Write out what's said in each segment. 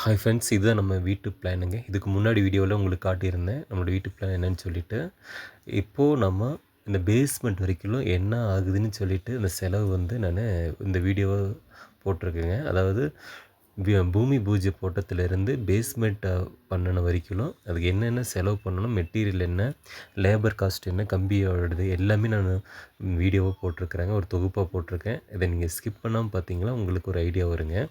Hi friends இதுதான் நம்ம வீட்டு பிளானுங்க இதுக்கு முன்னாடி வீடியோவில் உங்களுக்கு காட்டியிருந்தேன். நம்மளோட வீட்டு பிளான் என்னன்னு சொல்லிட்டு. இப்போது நம்ம இந்த பேஸ்மெண்ட் வரைக்கும் என்ன ஆகுதுன்னு சொல்லிட்டு இந்த செலவு வந்து நான் இந்த வீடியோவை போட்டிருக்கேங்க. அதாவது பூமி பூஜை போட்டத்துலேருந்து பேஸ்மெண்ட்டை பண்ணின வரைக்கும் அதுக்கு என்னென்ன செலவு பண்ணணும் மெட்டீரியல் என்ன லேபர் காஸ்ட் என்ன கம்பியோடது எல்லாமே நான் வீடியோவாக போட்டிருக்கிறேங்க. ஒரு தொகுப்பாக போட்டிருக்கேன். இதை நீங்கள் ஸ்கிப் பண்ணாமல் பார்த்தீங்கன்னா உங்களுக்கு ஒரு ஐடியா வருங்க.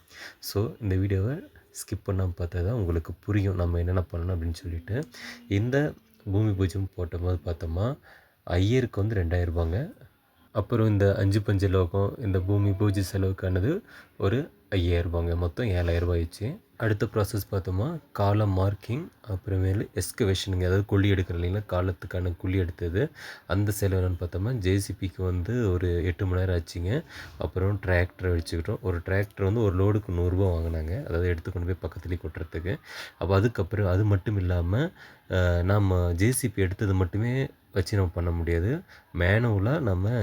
ஸோ இந்த வீடியோவை ஸ்கிப் பண்ணாமல் பார்த்தா தான் உங்களுக்கு புரியும் நம்ம என்னென்ன பண்ணணும் அப்படின்னு சொல்லிட்டு. இந்த பூமி பூஜை போட்ட போது பார்த்தோமா ஐயருக்கு வந்து ரெண்டாயிரம் ரூபாங்க. அப்புறம் இந்த அஞ்சு பஞ்ச லோகம் இந்த பூமி பூஜை செலவுக்கானது ஒரு ஐயாயிரம் ரூபாங்க. மொத்தம் ஏழாயிரம் ரூபாய் ஆயிடுச்சு. அடுத்த ப்ராசஸ் பார்த்தோமா? காலம் மார்க்கிங் அப்புறமேலு எஸ்கவேஷனுங்க அதாவது குழி எடுக்கிற இல்லைங்களா காலத்துக்கான குழி எடுத்தது. அந்த செலவு என்னென்னு பார்த்தோமா? ஜேசிபிக்கு வந்து ஒரு எட்டு மணி நேரம் ஆச்சுங்க. அப்புறம் டிராக்டரை வச்சுக்கிட்டோம் ஒரு டிராக்டர் வந்து ஒரு லோடுக்கு நூறுரூவா வாங்கினாங்க. அதாவது எடுத்து கொண்டு போய் பக்கத்துலேயே கொட்டுறதுக்கு. அப்போ அதுக்கப்புறம் அது மட்டும் இல்லாமல் நாம் ஜேசிபி எடுத்தது மட்டுமே வச்சு நம்ம பண்ண முடியாது. மேனுவலாக நம்ம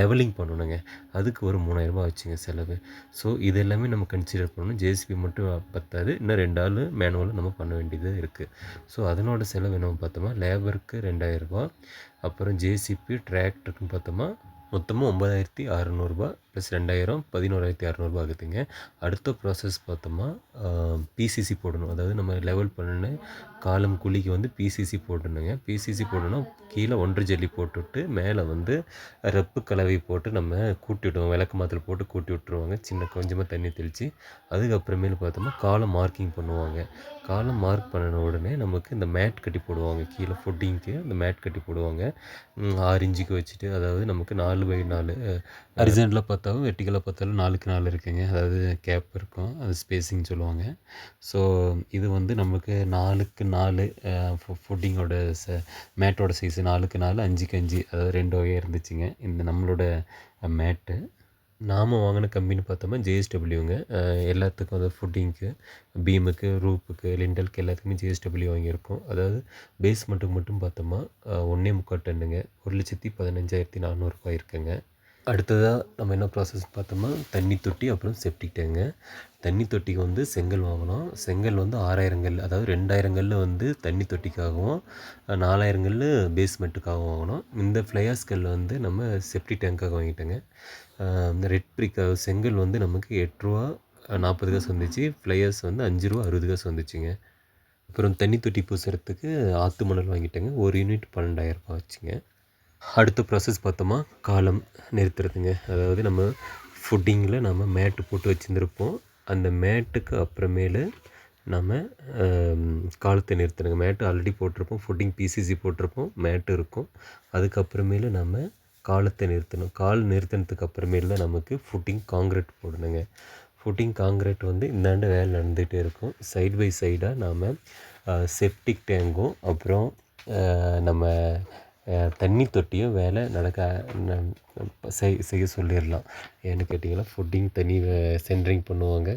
லெவலிங் பண்ணணுங்க. அதுக்கு ஒரு மூணாயிரரூபா வச்சுங்க செலவு. ஸோ இது எல்லாமே நம்ம கன்சிடர் பண்ணணும். ஜேசிபி மட்டும் பத்தாது. இன்னும் ரெண்டு ஆள் மேனுவலாக நம்ம பண்ண வேண்டியது இருக்குது ஸோ அதனோட செலவு என்னவோ பார்த்தோமா? லேபருக்கு ரெண்டாயிரரூபா அப்புறம் ஜேசிபி டிராக்டருக்குன்னு பார்த்தோமா? மொத்தமாக ஒம்பதாயிரத்தி அறநூறுபா ப்ளஸ் ரெண்டாயிரம் பதினோராயிரத்தி அறநூறுபா ஆகுதுங்க. அடுத்த ப்ராசஸ் பார்த்தோம்னா பிசிசி போடணும். அதாவது நம்ம லெவல் பண்ணின காலம் குழிக்கு வந்து பிசிசி போடணுங்க. பிசிசி போடணும் கீழே ஒன்று ஜல்லி போட்டுவிட்டு மேலே வந்து ரப்பு கலவை போட்டு நம்ம கூட்டி விடுவோம். விளக்கு மாத்தில் போட்டு கூட்டி விட்டுருவாங்க. சின்ன கொஞ்சமாக தண்ணி தெளித்து அதுக்கப்புறமேலு பார்த்தோம்னா காலம் மார்க்கிங் பண்ணுவாங்க. காலம் மார்க் பண்ணின உடனே நமக்கு இந்த மேட் கட்டி போடுவாங்க. கீழே ஃபுட்டிங்க்கு இந்த மேட் கட்டி போடுவாங்க. ஆறு இன்ச்சுக்கு வச்சுட்டு அதாவது நமக்கு நாலு நாலு. பை நாலு ஹரிசன்டலாக பார்த்தாலும் வெட்டிக்கலாக பார்த்தாலும் நாலுக்கு நாலு இருக்குங்க. அதாவது கேப் இருக்கும். அது ஸ்பேஸிங் சொல்லுவாங்க. ஸோ இது வந்து நமக்கு நாலுக்கு நாலு ஃபுட்டிங்கோட ச மேட்டோட சைஸு நாலுக்கு நாலு அஞ்சுக்கு அஞ்சு அதாவது ரெண்டு வகையாக இருந்துச்சுங்க. இந்த நம்மளோட மேட்டு நாம் வாங்கின கம்பெனி பார்த்தோம்னா ஜேஎஸ்டபிள்யூங்க எல்லாத்துக்கும் அதாவது ஃபுட்டிங்க்கு பீமுக்கு ரூப்புக்கு லிண்டலுக்கு எல்லாத்துக்குமே ஜேஎஸ்டபிள்யூ வாங்கியிருக்கோம். அதாவது பேஸ்மெண்ட்டுக்கு மட்டும் பார்த்தோமா ஒன்றே முக்கால் டன்னுங்க. ஒரு லட்சத்தி பதினஞ்சாயிரத்தி நானூறுரூபா இருக்குங்க. அடுத்ததாக நம்ம என்ன ப்ராசஸ் பார்த்தோம்னா தண்ணி தொட்டி அப்புறம் செப்டிக் டேங்க தண்ணி தொட்டிக்கு வந்து செங்கல் வாங்கினோம் செங்கல் வந்து ஆறாயிரங்கல் அதாவது ரெண்டாயிரங்கல்ல வந்து தண்ணி தொட்டிக்காகவும் நாலாயிரங்கல் பேஸ்மெண்ட்டுக்காகவும் வாங்கினோம் இந்த ஃப்ளையாஸ் கல் வந்து நம்ம செப்டிக் டேங்க்காக வாங்கிட்டோங்க. இந்த ரெட் பிரிக் செங்கல் வந்து நமக்கு எட்ரூவா நாற்பது காசு வந்துச்சு. ஃப்ளையர்ஸ் வந்து அஞ்சு ரூபா அறுபது காசு வந்துச்சுங்க. அப்புறம் தண்ணி தொட்டி பூசுறதுக்கு ஆற்று மணல் வாங்கிட்டேங்க. ஒரு யூனிட் பன்னெண்டாயிரம் ரூபாய் வச்சுங்க அடுத்த ப்ராசஸ் பார்த்தோமா? காலம் நிறுத்துறதுங்க. அதாவது நம்ம ஃபுட்டிங்கில் நம்ம மேட்டு போட்டு வச்சுருந்துருப்போம். அந்த மேட்டுக்கு அப்புறமேலு நம்ம காலத்தை நிறுத்தணுங்க. மேட்டு ஆல்ரெடி போட்டிருப்போம். ஃபுட்டிங் பிசிசி போட்டிருப்போம். மேட்டு இருக்கும். அதுக்கப்புறமேலு நம்ம காலத்தை நிறுத்தணும். கால் நிறுத்தினதுக்கு அப்புறமேலு தான் நமக்கு ஃபுட்டிங் காங்கிரீட் போடணுங்க. ஃபுட்டிங் காங்கிரீட் வந்து இந்தாண்ட வேலை நடந்துகிட்டே இருக்கும். சைடு பை சைடாக நாம் செப்டிக் டேங்கும் அப்புறம் நம்ம தண்ணி தொட்டியும் வேலை நடக்க ந- செய் செய்ய சொல்லிடலாம். ஏன்னு கேட்டிங்கன்னா ஃபுட்டிங் தண்ணி சென்ட்ரிங் பண்ணுவாங்க.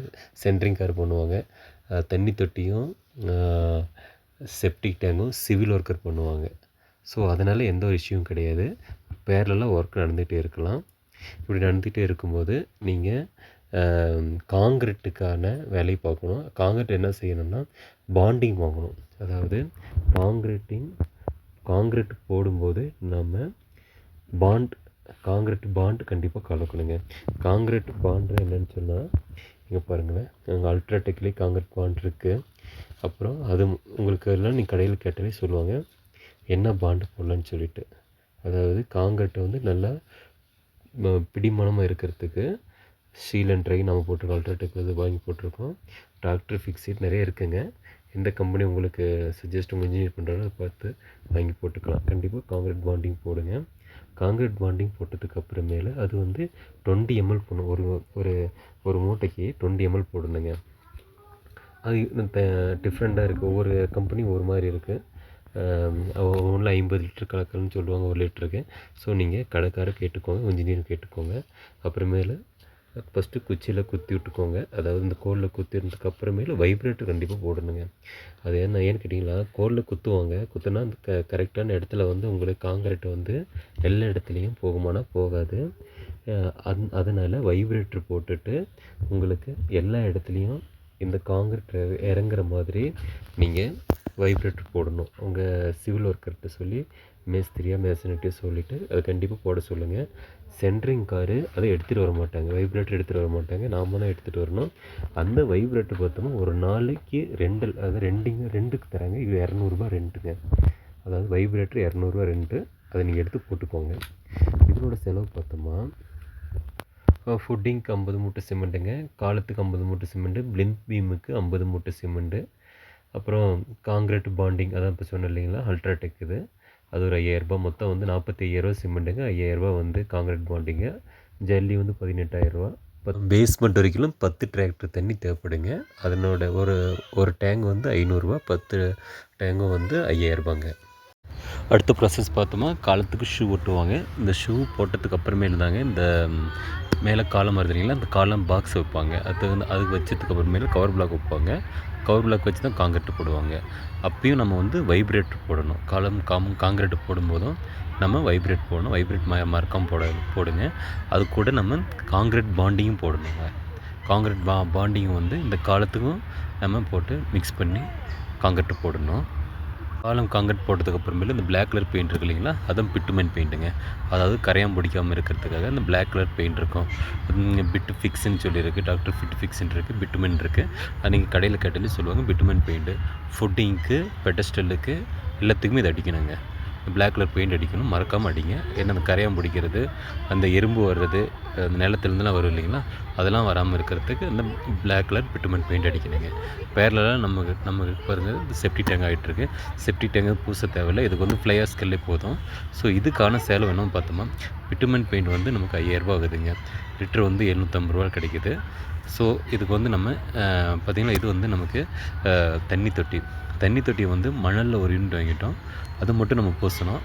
சென்ட்ரிங் கார் பண்ணுவாங்க. தண்ணி தொட்டியும் செப்டிக் டேங்கும் சிவில் ஒர்க்கர் பண்ணுவாங்க. ஸோ அதனால் எந்த ஒரு இஷ்யூவும் கிடையாது. பேரலாக ஒர்க் நடந்துகிட்டே இருக்கலாம். இப்படி நடந்துகிட்டே இருக்கும்போது நீங்கள் காங்கிரீட்டுக்கான வேலையை பார்க்கணும். காங்கிரீட் என்ன செய்யணும்னா பாண்டிங் வாங்கணும். அதாவது காங்கிரீட்டிங் காங்கிரீட் போடும்போது நம்ம பாண்ட் காங்கிரீட் பாண்ட் கண்டிப்பாக கலக்கணுங்க. காங்கிரீட் பாண்டு என்னன்னு சொன்னால் இங்கே பாருங்களேன். அங்கே அல்ட்ராடெக்லி காங்கிரீட் பாண்ட் இருக்குது அப்புறம் அது உங்களுக்கு எல்லாம் நீங்கள் கடையில் கேட்டாலே சொல்லுவாங்க என்ன பாண்டு போடலான்னு சொல்லிட்டு. அதாவது காங்கிரீட்டை வந்து நல்லா ம- பிடிமானமாக இருக்கிறதுக்கு ஸ்டீல் அண்ட் ட்ரை நம்ம போட்டிருக்கோம். அல்ட்ராடெக் இது வாங்கி போட்டிருக்கோம். டாக்டர் ஃபிக்ஸிட் நிறைய இருக்குங்க. எந்த கம்பெனி உங்களுக்கு சஜஸ்ட் உங்கள் இன்ஜினியர் பண்ணுறாரோ அதை பார்த்து வாங்கி போட்டுக்கலாம். கண்டிப்பாக காங்கிரீட் பாண்டிங் போடுங்க. காங்கிரீட் பாண்டிங் போட்டதுக்கு அப்புறமேல அது வந்து டுவெண்ட்டி எம்எல் போடணும். ஒரு ஒரு ஒரு மூட்டைக்கு டுவெண்ட்டி எம்எல் போடணுங்க. அது டிஃப்ரெண்ட்டாக இருக்குது ஒவ்வொரு கம்பெனி ஒரு மாதிரி இருக்குது ஒன்றில் ஐம்பது லிட்டர் கலக்கலன்னு சொல்லுவாங்க ஒரு லிட்டருக்கு. ஸோ நீங்கள் கடைக்காரர் கேட்டுக்கோங்க இன்ஜினியர் கேட்டுக்கோங்க. அப்புறமேலு ஃபஸ்ட்டு குச்சியில் குத்தி விட்டுக்கோங்க. அதாவது இந்த கோலில் குத்தினதுக்கு அப்புறமேல வைப்ரேட்டர் கண்டிப்பாக போடணுங்க. அது என்ன ஏன்னு கேட்டிங்களா? கோலில் குத்துவாங்க. குத்துனா அந்த க கரெக்டான இடத்துல வந்து உங்களுக்கு காங்கிரீட் வந்து எல்லா இடத்துலையும் போகுமானா போகாது. அந் அதனால் வைப்ரேட்டர் போட்டுட்டு உங்களுக்கு எல்லா இடத்துலையும் இந்த காங்கிரீட் இறங்குற மாதிரி நீங்கள் வைப்ரேட்டர் போடணும். உங்கள் சிவில் ஒர்க்கர்கிட்ட சொல்லி மேஸ்திரியா மேசனிட்டே சொல்லிவிட்டு அதை கண்டிப்பாக போட சொல்லுங்கள் சென்ட்ரிங் காரு அதை எடுத்துகிட்டு வர மாட்டாங்க. வைப்ரேட்டர் எடுத்துகிட்டு வர மாட்டாங்க. நாம தான் எடுத்துகிட்டு வரணும். அந்த வைப்ரேட்டர் பார்த்தோம்னா ஒரு நாளைக்கு ரெண்டு அதாவது ரெண்டுங்க ரெண்டுக்கு தராங்க. இது இரநூறுபா ரெண்டுங்க. அதாவது வைப்ரேட்டர் இரநூறுவா ரெண்டு. அதை நீங்கள் எடுத்து போட்டுக்கோங்க. இதனோட செலவு பார்த்தோம்னா ஃபுட்டிங்க்கு ஐம்பது மூட்டை சிமெண்ட்டுங்க. காலத்துக்கு ஐம்பது மூட்டை சிமெண்ட்டு. பிளிந்த் பீமுக்கு ஐம்பது மூட்டை சிமெண்ட்டு. அப்புறம் காங்கிரீட் பாண்டிங் அதான் இப்போ சொன்னேன் இல்லைங்களா? அல்ட்ராடெக் இது. அது ஒரு ஐயாயிரரூபா. மொத்தம் வந்து நாற்பத்தி ஐயாயிரரூபா சிமெண்ட்டுங்க. ஐயாயிரரூபா வந்து காங்கிரீட் பாண்டிங்க. ஜல்லி வந்து பதினெட்டாயிரரூபா. பேஸ்மெண்ட் வரைக்கும் பத்து டிராக்டர் தண்ணி தேவைப்படுங்க. அதனோட ஒரு ஒரு டேங்க் வந்து ஐநூறுரூவா பத்து டேங்கும் வந்து ஐயாயிரரூபாங்க. அடுத்த ப்ராசஸ் பார்த்தோமா காலத்துக்கு ஷூ ஒட்டுவாங்க இந்த ஷூ போட்டதுக்கு அப்புறமே இருந்தாங்க இந்த மேலே காலம் வருது இல்லைங்களா? அந்த காலம் பாக்ஸ் வைப்பாங்க. அது வந்து அதுக்கு வச்சதுக்கு அப்புறமேல கவர் பிளாக் வைப்பாங்க. கவர் பிளாக் வச்சு தான் காங்கிரீட் போடுவாங்க. அப்பயும் நம்ம வந்து வைப்ரேட் போடணும். காலம் காம் காங்கிரீட் போடும்போதும் நம்ம வைப்ரேட் போடணும். வைப்ரேட் ம மறக்காம போட போடுங்க. அது கூட நம்ம காங்கிரீட் பாண்டிங்கும் போடணுங்க. காங்கிரீட் பா பாண்டிங் வந்து இந்த காலத்துக்கும் நம்ம போட்டு மிக்ஸ் பண்ணி காங்கிரீட் போடணும். பாலம் காங்கிரட் போட்டதுக்கு அப்புறமேல இந்த பிளாக் கலர் பெயிண்ட் இருக்கு இல்லைங்களா? அதுவும் பிட்டுமென் பெயிண்ட்டுங்க அதாவது கரையாம் பிடிக்காமல் இருக்கிறதுக்காக இந்த பிளாக் கலர் பெயிண்ட் இருக்கும். பிட்டு ஃபிக்ஸ்ன்னு சொல்லியிருக்கு டாக்டர் ஃபிட் ஃபிக்ஸ்ன்னு இருக்குது பிட்டுமென் இருக்குது நீங்கள் கடையில் கேட்டாலே சொல்லுவாங்க பிட்டுமென் பெயிண்ட்டு ஃபுட்டிங்க்கு பெட்டஸ்டலுக்கு எல்லாத்துக்குமே இது அடிக்கணுங்க. பிளாக் கலர் பெயிண்ட் அடிக்கணும். மறக்காமல் அடிங்க. ஏன்னா அந்த கரையான் பிடிக்கிறது அந்த எறும்பு வர்றது அந்த நிலத்துலேருந்துலாம் வரும் இல்லைங்களா? அதெல்லாம் வராமல் இருக்கிறதுக்கு அந்த பிளாக் கலர் பிட்டுமெண்ட் பெயிண்ட் அடிக்கணுங்க. பேரலாம் நமக்கு நம்ம பாருங்கள் இந்த செப்டி டேங்க் ஆகிட்டுருக்கு செப்டி டேங்கு பூச தேவையில்லை. இதுக்கு வந்து ஃப்ளையர் ஸ்கெல்லே போதும். ஸோ இதுக்கான செலவு என்னன்னு பார்த்தோமா? பிட்டுமெண்ட் பெயிண்ட் வந்து நமக்கு ஐயாயிரரூபா ஆகுதுங்க. லிட்டர் வந்து எழுநூற்றம்பது ரூபா கிடைக்குது. ஸோ இதுக்கு வந்து நம்ம பார்த்திங்கன்னா இது வந்து நமக்கு தண்ணி தொட்டி. தண்ணி தொட்டி வந்து மணலில் ஒரு யூனிட் வாங்கிட்டோம். அது மட்டும் நம்ம பூசணும்.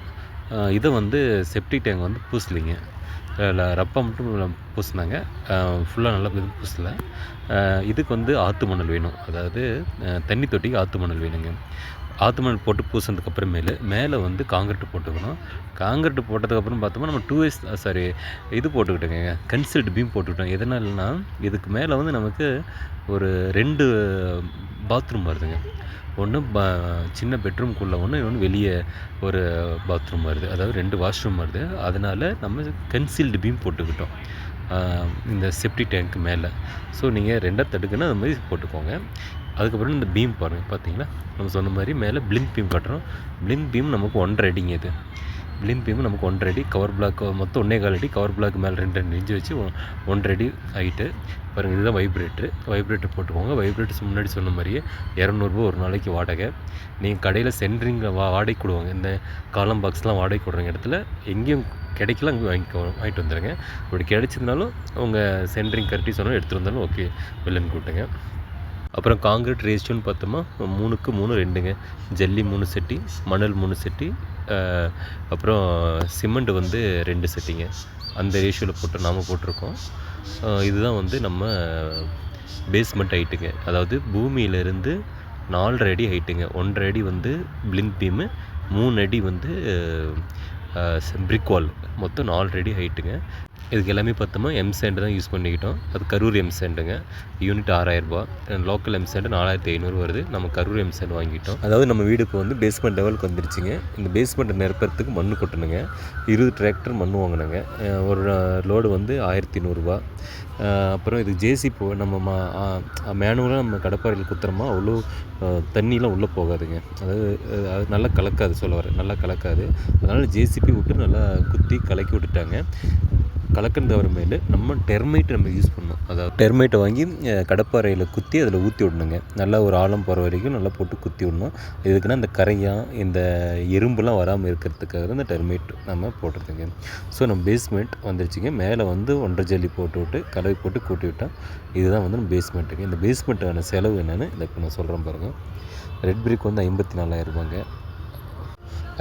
இதை வந்து செப்டி டேங்க் வந்து பூசலிங்க. ரப்பா மட்டும் பூசினாங்க. ஃபுல்லாக நல்லா பூசலை. இதுக்கு வந்து ஆற்று மணல் வேணும். அதாவது தண்ணி தொட்டிக்கு ஆற்று மணல் வேணுங்க. ஆற்று மணல் போட்டு பூசினதுக்கு அப்புறமேலு மேலே வந்து காங்கிரீட் போட்டுக்கணும். காங்கிரீட் போட்டதுக்கப்புறம் பார்த்தோம்னா நம்ம டூ எஸ் சாரி இது போட்டுக்கிட்டோங்க. Concealed beam போட்டுக்கிட்டோம். எதனாலனா இதுக்கு மேலே வந்து நமக்கு ஒரு ரெண்டு பாத்ரூம் வருதுங்க. ஒன்று ப சின்ன பெட்ரூம்குள்ளே ஒன்று இன்னொன்று வெளியே ஒரு பாத்ரூம் வருது. அதாவது ரெண்டு வாஷ்ரூம் வருது. அதனால் நம்ம கன்சீல்டு பீம் போட்டுக்கிட்டோம். இந்த செப்டி டேங்க் மேலே. ஸோ நீங்கள் ரெண்டாக தடுக்குன்னா அது மாதிரி போட்டுக்கோங்க. அதுக்கப்புறம் இந்த பீம் பாருங்கள் பார்த்தீங்களா நம்ம சொன்ன மாதிரி மேலே பிளிங்க் பீம் கட்டுறோம். பிளிங்க் பீம் நமக்கு ஒன்றரை அடிங்க இது. பிளிங்க் பீமும் நமக்கு ஒன்றரை அடி கவர் பிளாக் மொத்தம் ஒன்றே கால் அடி. கவர் பிளாக் மேலே ரெண்டு ரெண்டு இன்ச்சு வச்சு ஒ- ஒன்றரை அடி ஹைட்டு பாருங்கள் இதுதான் வைப்ரேட்ரு வைப்ரேட்டர் போட்டுக்கோங்க. வைப்ரேட்டர்ஸ் முன்னாடி சொன்ன மாதிரியே இரநூறுபா ஒரு நாளைக்கு வாடகை. நீங்கள் கடையில் சென்ட்ரிங்கில் வா வாடகை கொடுவாங்க. இந்த காலம் பாக்ஸ்லாம் வாடகை கொடுக்குற இடத்துல எங்கேயும் கிடைக்கல அங்கே வாங்கிக்கோ வாங்கிட்டு வந்துடுங்க இப்படி கிடைச்சதுனாலும் உங்கள் சென்ட்ரிங் கரெக்டி சொன்னாலும் எடுத்துகிட்டு வந்தாலும் ஓகே வெளிலன்னு கூப்பிட்டுங்க அப்புறம் காங்கிரீட் ரேஷியோன்னு பார்த்தோமா? மூணுக்கு மூணு ரெண்டுங்க. ஜல்லி மூணு செட்டி மணல் மூணு செட்டி அப்புறம் சிமெண்ட் வந்து ரெண்டு செட்டிங்க அந்த ரேஷியோவில் போட்டு நாம் போட்டிருக்கோம். இதுதான் வந்து நம்ம பேஸ்மெண்ட் ஹைட்டுங்க அதாவது பூமியிலேருந்து நாலரை அடி ஹைட்டுங்க ஒன்றரை அடி வந்து பிளிங்க் பீமு மூணு அடி வந்து பிரிக் வால் மொத்தம் நாலு அடி ஹைட்டுங்க இதுக்கு எல்லாமே பார்த்தோமா எம் சேண்டு தான் யூஸ் பண்ணிக்கிட்டோம். அது கரூர் எம் சேண்டுங்க யூனிட் ஆறாயிரரூபா லோக்கல் எம் சேண்டு நாலாயிரத்தி ஐநூறு வருது. நம்ம கரூர் எம் சேண்டு வாங்கிட்டோம். அதாவது நம்ம வீடு இப்போ வந்து பேஸ்மெண்ட் லெவலுக்கு வந்துருச்சுங்க. இந்த பேஸ்மெண்ட்டை நிரப்புறதுக்கு மண் கொட்டணுங்க. இருபது டிராக்டர் மண் வாங்கினோங்க. ஒரு லோடு வந்து ஆயிரத்தி நூறுரூவா அப்புறம் இது ஜேசிபி நம்ம மா மேனுவலாக நம்ம கடப்பாறையில் குத்துறோமா அவ்வளோ தண்ணியெலாம் தண்ணிலாம் உள்ளே போகாதுங்க. அதாவது அது நல்லா கலக்காது சொல்ல வரேன். நல்லா கலக்காது. அதனால் ஜேசிபி விட்டு நல்லா குத்தி கலக்கி விட்டுட்டாங்க. கலக்கன் தவறுமையில் நம்ம டெர்மைட் நம்ம யூஸ் பண்ணணும். அதாவது டெர்மைட்டை வாங்கி கடப்பாறையில் குத்தி அதில் ஊற்றி விடணுங்க. நல்லா ஒரு ஆழம் போகிற வரைக்கும் நல்லா போட்டு குத்தி விடணும். இதுக்குன்னா இந்த கரையாக இந்த எறும்புலாம் வராமல் இருக்கிறதுக்காக இந்த டெர்மைட் நம்ம போடுறதுங்க. ஸோ நம்ம பேஸ்மெண்ட் வந்துருச்சுங்க. மேலே வந்து ஒன்றரை ஜல்லி போட்டு விட்டு கலவை போட்டு கூட்டி விட்டோம் இதுதான் வந்து நம்ம பேஸ்மெண்ட்டுங்க இந்த பேஸ்மெண்ட்டான செலவு என்னென்னு இதை இப்போ நான் சொல்கிறேன் பாருங்கள் ரெட் பிரிக் வந்து ஐம்பத்தி நாலாயிரரூபாங்க.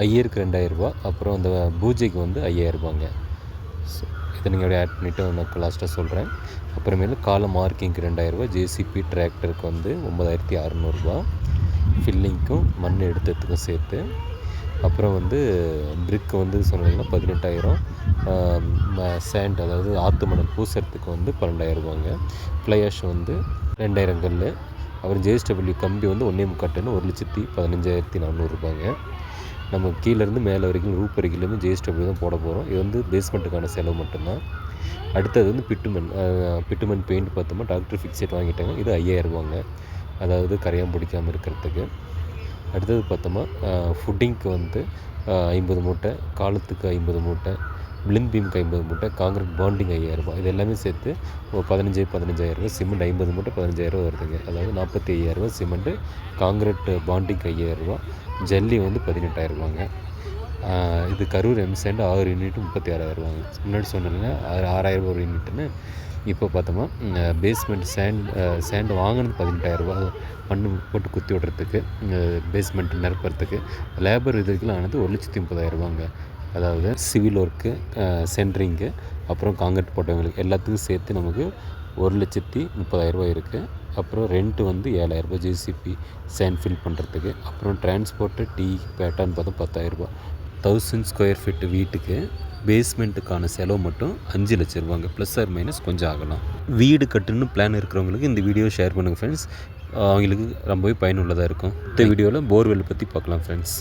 ஐயருக்கு ரெண்டாயிரரூபா. அப்புறம் அந்த பூஜைக்கு வந்து ஐயாயிரரூபாங்க. ஸோ இதை நீங்கள் அப்படியே ஆட் பண்ணிவிட்டு நான் லாஸ்ட்டாக சொல்கிறேன் அப்புறமேலு காலை மார்க்கிங்க்கு ரெண்டாயிரரூபா ஜேசிபி டிராக்டருக்கு வந்து ஒம்பதாயிரத்தி அறநூறுபா. ஃபில்லிங்க்கும் மண் எடுத்ததுக்கும் சேர்த்து. அப்புறம் வந்து பிரிக்கு வந்து சொன்னீங்கன்னா பதினெட்டாயிரம். சேண்ட் அதாவது ஆற்று மணல் பூசறதுக்கு வந்து பன்னெண்டாயிரம் ரூபாங்க ஃப்ளையாஷ் வந்து ரெண்டாயிரம் கல் அப்புறம் ஜேஎஸ்டபிள்யூ கம்பி வந்து ஒன்றே முக்காட்டுன்னு ஒரு லட்சத்தி பதினஞ்சாயிரத்தி நானூறுரூபாங்க நம்ம கீழேருந்து மேலே வரைக்கும் ரூப் வரைக்கும் ஜேஎஸ்டபிள்யூ தான் போட போகிறோம் இது வந்து பேஸ்மெண்ட்டுக்கான செலவு மட்டும்தான். அடுத்தது வந்து பிட்டுமன் அஹ், பிட்டுமன் பெயிண்ட் பார்த்தோம்னா டாக்டர் ஃபிக்ஸேட் வாங்கிட்டாங்க. இது ஐயாயிரரூபாங்க அதாவது கரையான் பிடிக்காமல் இருக்கிறதுக்கு. அடுத்தது பார்த்தோமா ஃபுட்டிங்க்கு வந்து ஐம்பது மூட்டை காலத்துக்கு ஐம்பது மூட்டை பிளிங் பீமுக்கு ஐம்பது மூட்டை காங்கிரீட் பாண்டிங் ஐயாயிரரூபா இது எல்லாமே சேர்த்து ஒரு பதினஞ்சு பதினஞ்சாயிரரூபா சிமெண்ட் ஐம்பது மூட்டை பதினஞ்சாயிரரூபா வருதுங்க. அதாவது நாற்பத்தி ஐயாயிரரூபா சிமெண்ட்டு காங்கிரீட் பாண்டிங் ஐயாயிரரூபா ஜல்லி வந்து பதினெட்டாயிரரூபாங்க இது கரூர் எம்சேண்ட் ஆறு யூனிட் முப்பத்தி ஆறாயிரரூபாங்க முன்னாடி சொன்னேங்க ஆறு ஆறாயிரரூபா ஒரு யூனிட்டுன்னு இப்போ பார்த்தோமா பேஸ்மெண்ட் சேண்ட் சேண்ட் வாங்கினது பதினெட்டாயிரரூபா மண் போட்டு குத்தி விடுறதுக்கு பேஸ்மெண்ட் நிரப்புறதுக்கு. லேபர் இதுக்கெல்லாம் ஆனது ஒரு லட்சத்தி முப்பதாயிரரூபாங்க அதாவது சிவில் ஒர்க்கு சென்ட்ரிங்கு அப்புறம் காங்கிரீட் போட்டவங்களுக்கு எல்லாத்துக்கும் சேர்த்து நமக்கு ஒரு லட்சத்தி முப்பதாயிரரூபா இருக்குது அப்புறம் ரெண்ட்டு வந்து ஏழாயிரரூபா ஜேசிபி சேண்ட் ஃபில் பண்ணுறதுக்கு அப்புறம் டிரான்ஸ்போர்ட்டு டீ பேட்டான்னு பார்த்தா பத்தாயிரரூபா தௌசண்ட் ஸ்கொயர் ஃபீட் வீட்டுக்கு பேஸ்மெண்ட்டுக்கான செலவு மட்டும் அஞ்சு லட்ச ரூபாங்க. ப்ளஸ் ஆர் மைனஸ் கொஞ்சம் ஆகலாம். வீடு கட்டணும்னு பிளான் இருக்கிறவங்களுக்கு இந்த வீடியோ ஷேர் பண்ணுங்கள் ஃப்ரெண்ட்ஸ் அவங்களுக்கு ரொம்பவே பயனுள்ளதாக இருக்கும். இந்த வீடியோவில் போர்வெல் பற்றி பார்க்கலாம் ஃப்ரெண்ட்ஸ்